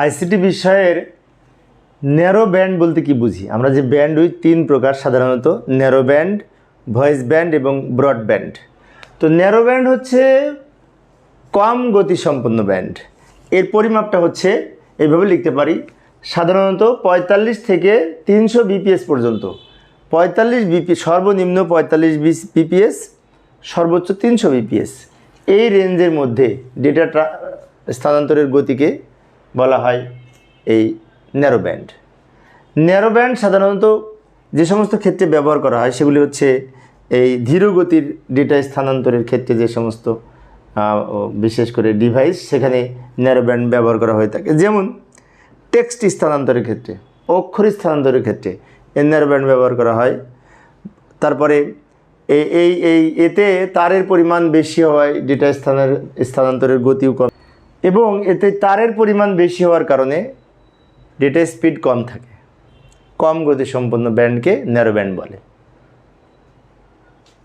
ICT বিষয়ের narrow band বলতে কি বুঝি? আমরা যে ব্যান্ড ওই তিন প্রকার সাধারণত ন্যারো ব্যান্ড ভয়েস ব্যান্ড এবং ব্রড ব্যান্ড তো ন্যারো ব্যান্ড হচ্ছে কম গতিসম্পন্ন ব্যান্ড এর পরিমাপটা হচ্ছে এইভাবে লিখতে পারি, সাধারণত পঁয়তাল্লিশ থেকে তিনশো বিপিএস পর্যন্ত। পঁয়তাল্লিশ বিপি সর্বনিম্ন পঁয়তাল্লিশ বিপিএস সর্বোচ্চ তিনশো বিপিএস এই রেঞ্জের মধ্যে ডেটা স্থানান্তরের গতিকে বলা হয় এই ন্যারো ব্যান্ড ন্যারো ব্যান্ড সাধারণত যে সমস্ত ক্ষেত্রে ব্যবহার করা হয় সেগুলি হচ্ছে এই ধীর গতির ডেটা স্থানান্তরের ক্ষেত্রে যে সমস্ত বিশেষ করে ডিভাইস সেখানে ন্যারো ব্যান্ড ব্যবহার করা হয়ে থাকে। যেমন টেক্সট স্থানান্তরের ক্ষেত্রে, অক্ষর স্থানান্তরের ক্ষেত্রে ন্যারো ব্যান্ড ব্যবহার করা হয়। তারপরে এই এই, এতে তারের পরিমাণ বেশি হওয়ায় ডেটা স্থানের, স্থানান্তরের গতিও কম এবং এতে তারের পরিমাণ বেশি হওয়ার কারণে ডেটা স্পিড কম থাকে। কম গতি সম্পন্ন ব্যান্ডকে ন্যারো ব্যান্ড বলে।